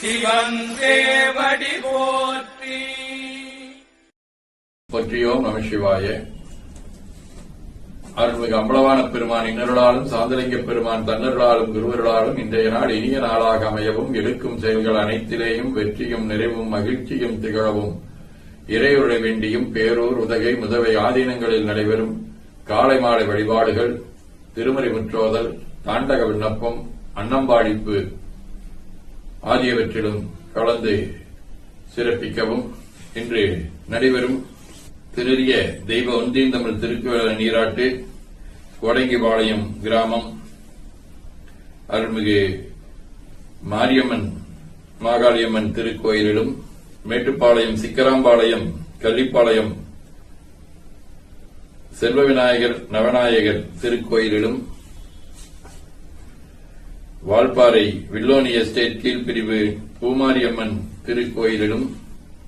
சிவன் போற்றி. போற்றியோம் நம சிவாய. அருள்மிகு அம்பலவான பெருமான் இன்னருளாலும் சாந்தலிங்க பெருமான் தன்னருளாலும் குருவருளாலும் இன்றைய நாள் இனிய நாளாக அமையவும் எடுக்கும் செயல்கள் அனைத்திலேயும் வெற்றியும் நிறைவும் மகிழ்ச்சியும் திகழவும். இறையுறை வேண்டியும் பேரூர் உதகை முதவை ஆதீனங்களில் நடைபெறும் காலை மாலை வழிபாடுகள் திருமறை முற்றோதல் தாண்டக விண்ணப்பம் அன்னம்பாடிப்பு ஆகியவற்றிலும் கலந்து சிறப்பிக்கவும். இன்று நடைபெறும் திருரிய தெய்வ ஒன்றீந்தமிழ் திருக்குவள நீராட்டு கோடங்கிபாளையம் கிராமம். அருள்மிகு மாரியம்மன் மாகாளியம்மன் திருக்கோயிலிலும் மேட்டுப்பாளையம் சிக்கராம்பாளையம் கள்ளிப்பாளையம் செல்வ விநாயகர் நவநாயகர் திருக்கோயிலிலும் வால்பாறை வில்லோனி எஸ்டேட் கீழ்பிரிவு பூமாரியம்மன் திருக்கோயிலிலும்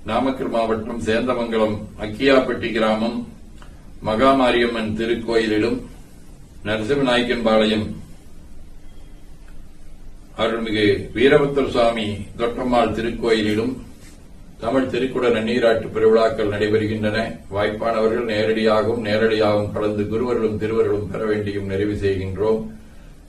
நாமக்கல் மாவட்டம் சேந்தமங்கலம் அக்கியாப்பட்டி கிராமம் மகாமாரியம்மன் திருக்கோயிலிலும் நரசிம்மநாயக்கன்பாளையம். அருள்மிகு வீரபத்தர் சுவாமி தொட்டம்மாள் திருக்கோயிலிலும் தமிழ் திருக்குட நன்னீராட்டு பெருவிழாக்கள் நடைபெறுகின்றன. வாய்ப்பானவர்கள் நேரடியாகவும் நேரடியாகவும் கலந்து குருவர்களும் திருவர்களும் பெற வேண்டியும் நிறைவு செய்கின்றோம்.